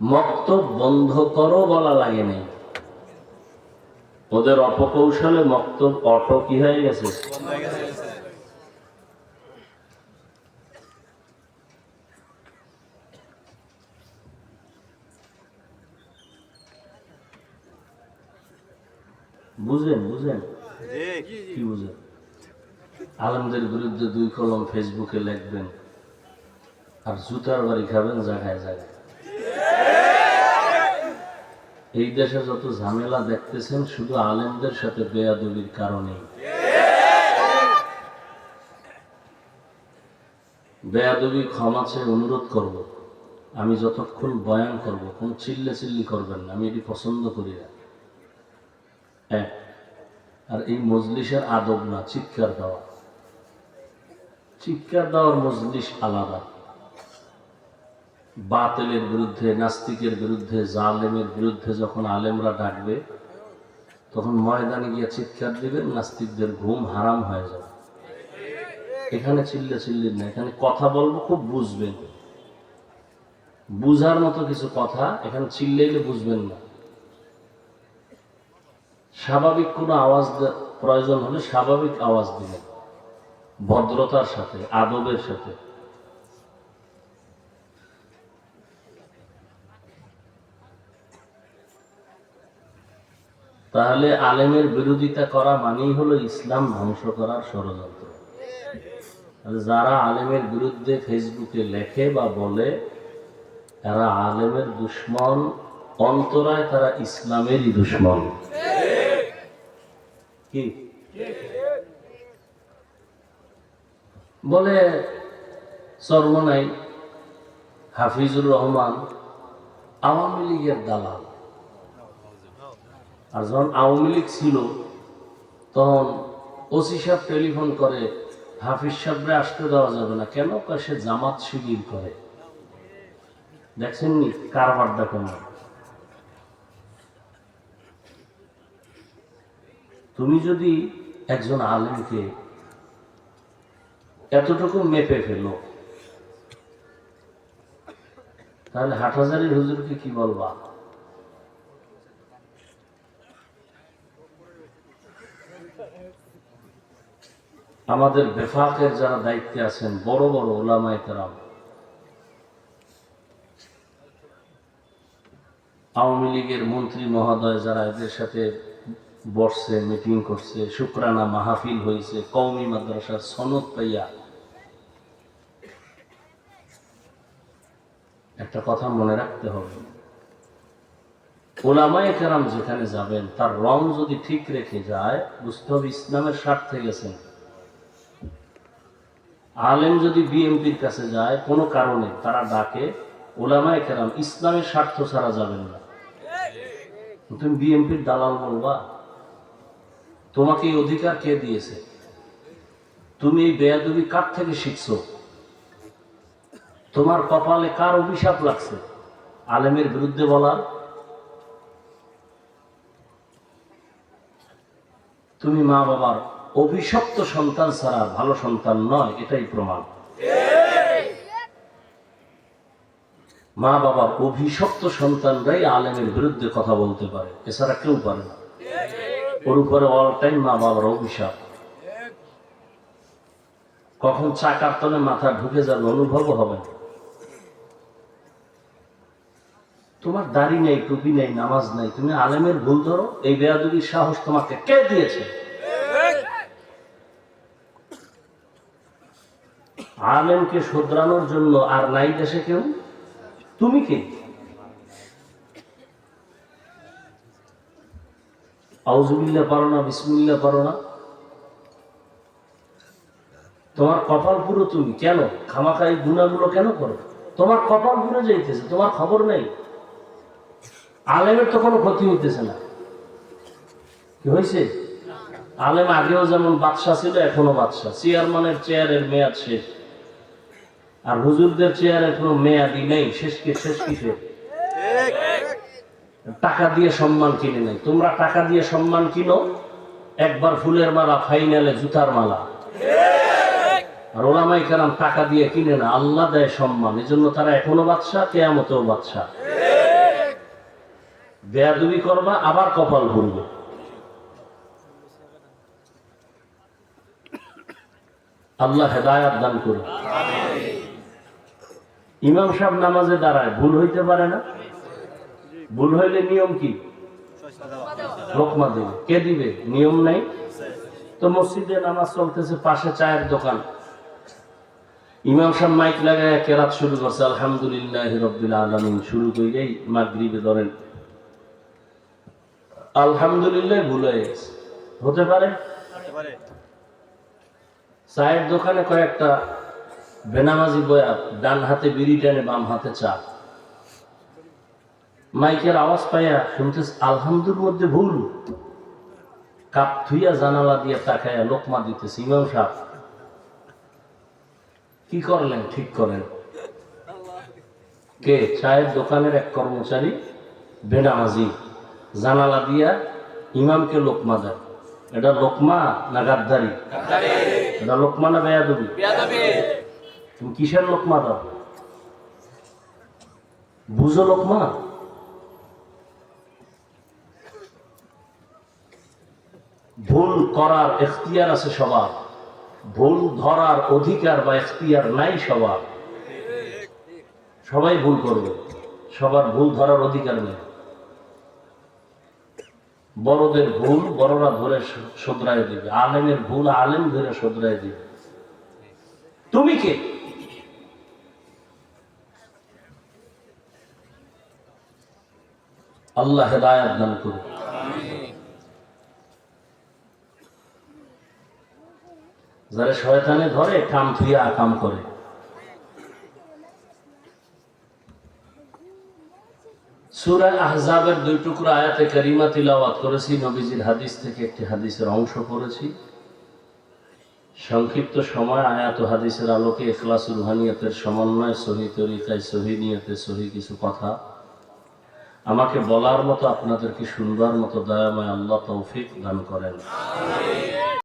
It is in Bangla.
মক্তব বন্ধ করো বলা লাগে নাই। ওদের অপকৌশলে মক্তব অটো কি হয়ে গেছে? বুঝেন বুঝেন? কি বুঝেন? আলমদের বিরুদ্ধে দুই কলম ফেসবুকে লিখবেন, আর জুতার বাড়ি খাবেন জায়গায় জায়গায়। এই দেশে যত ঝামেলা দেখতেছেন, শুধু আলেমদের সাথে বেয়াদবির কারণেই। বেয়াদবি ক্ষমা চেয়ে অনুরোধ করব। আমি যতক্ষণ বয়ান করব, কোন চিল্লে চিল্লি করবেন না, আমি এটি পছন্দ করি না। এক, আর এই মজলিসের আদব না, চিৎকার দেওয়া। চিৎকার দেওয়ার মজলিস আলাদা। বাতিলের বিরুদ্ধে, নাস্তিকের বিরুদ্ধে, জালেমের বিরুদ্ধে যখন আলেমরা ডাকবে, তখন ময়দানে গিয়ে চিৎকার দিবেন নাস্তিকদের ঘুম হারাম হয়ে যাবে। এখানে চিল্লে চিল্লি না, এখানে কথা বলব, খুব বুঝবেন। বুঝার মতো কিছু কথা এখানে চিল্লাইলে বুঝবেন না। স্বাভাবিক কোনো আওয়াজ প্রয়োজন হলে স্বাভাবিক আওয়াজ দিবেন। ভদ্রতার সাথে, আদবের সাথে। তাহলে আলেমের বিরোধিতা করা মানেই হলো ইসলাম ধ্বংস করার ষড়যন্ত্র। যারা আলেমের বিরুদ্ধে ফেসবুকে লেখে বা বলে এরা আলেমের দুশ্মন, অন্তরায় তারা ইসলামেরই দুশ্মন। কি? বলে সর্বনাই হাফিজুর রহমান, আওয়ামী লীগের দালাল। আর যখন আওয়ামী লীগ ছিল, তখন ওসি সাহেব টেলিফোন করে, হাফিজ সাহেবরে আসতে দেওয়া যাবে না। কেন? সে জামাত শিবির করে। দেখছেন নি কারবারটা কেমন তুমি যদি একজন আলেমকে এতটুকু মেপে ফেলো, তাহলে হাটহাজারির হুজুরকে কি বলবা? আমাদের বেফাকের যারা দায়িত্বে আছেন, বড় বড় ওলামায় কেরাম। আওয়ামী লীগের মন্ত্রী মহোদয় যারা এদের সাথে বসছে, মিটিং করছে, শুক্রানা মাহফিল হয়েছে কৌমি মাদ্রাসার সনদ পাইয়া। একটা কথা মনে রাখতে হবে। ওলামায়ে কেরাম যেখানে যাবেন, তার রং যদি ঠিক রেখে যায় বুঝতে হবে ইসলামের স্বার্থে গেছেন। আলেম যদি বিএমপির কাছে যায়, কোনো কারণে তারা ডাকে, ওলামায়ে কেরাম, ইসলামের স্বার্থ ছাড়া যাবেন না। তুমি বিএমপির দালাল বলবা? তোমাকে এই অধিকার কে দিয়েছে? তুমি এই বেয়াদবি কার থেকে শিখছো? তোমার কপালে কার অভিশাপ লাগছে? আলেমের বিরুদ্ধে বলার তুমি মা বাবার অভিশপ্ত সন্তান ছাড়া ভালো সন্তান নয়, এটাই প্রমাণ। মা বাবার অভিশপ্ত সন্তানরাই আলেমের বিরুদ্ধে কথা বলতে পারে, এছাড়া কেউ পারে না। ওর উপরে অল টাইম মা বাবার অভিশাপ। কখন চাকার তলে মাথা ঢুকে যাবে, অনুভবও হবে তোমার দাড়ি নেই, টুপি নেই, নামাজ নাই, তুমি আলেমের ভুল ধরো, এই বেয়াদুবির সাহস তোমাকে কে দিয়েছে? আলেমকে শোধরানোর জন্য আর নাই দেশে কেউ? তুমি কে? আউজুবিল্লা পারো না বিসমিল্লা পারো না। তোমার কপাল পুরো তুমি, কেন? খামাখাই গুণাগুলো কেন করো? তোমার কপাল পুরো যাইতেছে, তোমার খবর নেই। আলেমের তো কোনো ক্ষতি হইতেছে না। কি হয়েছে আলেম আগেও যেমন বাদশা ছিল, এখনও বাদশা চেয়ারম্যানের চেয়ারের মেয়াদ শেষ। আর হুজুরদের চেয়ারে কোনো মেয়াদি নেই শেষ কি শেষ কিসে? টাকা দিয়ে সম্মান কিনে নেই। তোমরা টাকা দিয়ে সম্মান কিনো, একবার ফুলের মালা, ফাইনালে জুতার মালা। আর ওলামাই কারাম টাকা দিয়ে কিনে না, আল্লাহ দেয় সম্মান। এজন্য তারা এখনও বাদশা কেয়ামতেও বাদশা বেয়াদুবি করবা, আবার কপাল ভরবে। আল্লাহ হেদায়াত দান করুন। ইমাম সাহেব নামাজে দাঁড়ায় ভুল হইতে পারে না? ভুল হইলে নিয়ম কি? লোকমা দিবে কে দিবে? নিয়ম নাই? তো মসজিদে নামাজ চলতেছে পাশে চায়ের দোকান। ইমাম সাহেব মাইক লাগায় কেরাত শুরু করছে আলহামদুলিল্লাহ রব্বিল আলমিন। শুরু করেই মাগরিবে ধরেন। আলহামদুলিল্লাহ ভুল হয়ে গেছে। হতে পারে। চায়ের দোকানে কয়েকটা বেনামাজি বয়া ডান হাতে বিড়ি টানে বাম হাতে চা। মাইকের আওয়াজ পাইয়া শুনতে আলহামদুর মধ্যে ভুল। কাপ থুইয়া জানালা দিয়ে তাকাইয়া লোকমা দিতেছে, ইমাম সাহেব, কি করলেন, ঠিক করেন? কে? চায়ের দোকানের এক কর্মচারী, বেনামাজি। জানালা দিয়া ইমামকে লোকমা দেয়। এটা লোকমা না গাদ্দারি? এটা লোকমা না বেয়াদবি। তুমি কিসের লোকমা দাও? বুঝো লোকমা? ভুল করার এখতিয়ার আছে সবার। ভুল ধরার অধিকার বা এখতিয়ার নাই সবার। সবাই ভুল করবে। সবার ভুল ধরার অধিকার নেই। বড়দের ভুল বড়রা ধরে শোধরায় দিবে। আলেমের ভুল আলেম ধরে শোধরায় দিবে। তুমি কে? আল্লাহ হেদায়াত দান করুন। যারা শয়তানে ধরে, কাম থুইয়া কাম করে। আহজাবের দুই টুকরা আয়াতে কারিমা তিলাওয়াত করেছি, নবীজির হাদিস থেকে একটি হাদিসের অংশ পড়েছি। সংক্ষিপ্ত সময়, আয়াত হাদিসের আলোকে এখলাস রুহানিয়তের সমন্বয়, সহি তরিকায় সহি নিয়তে সহি কিছু কথা। আমাকে বলার মতো আপনাদেরকে শুনবার মতো দয়াময় আল্লাহ তৌফিক দান করেন।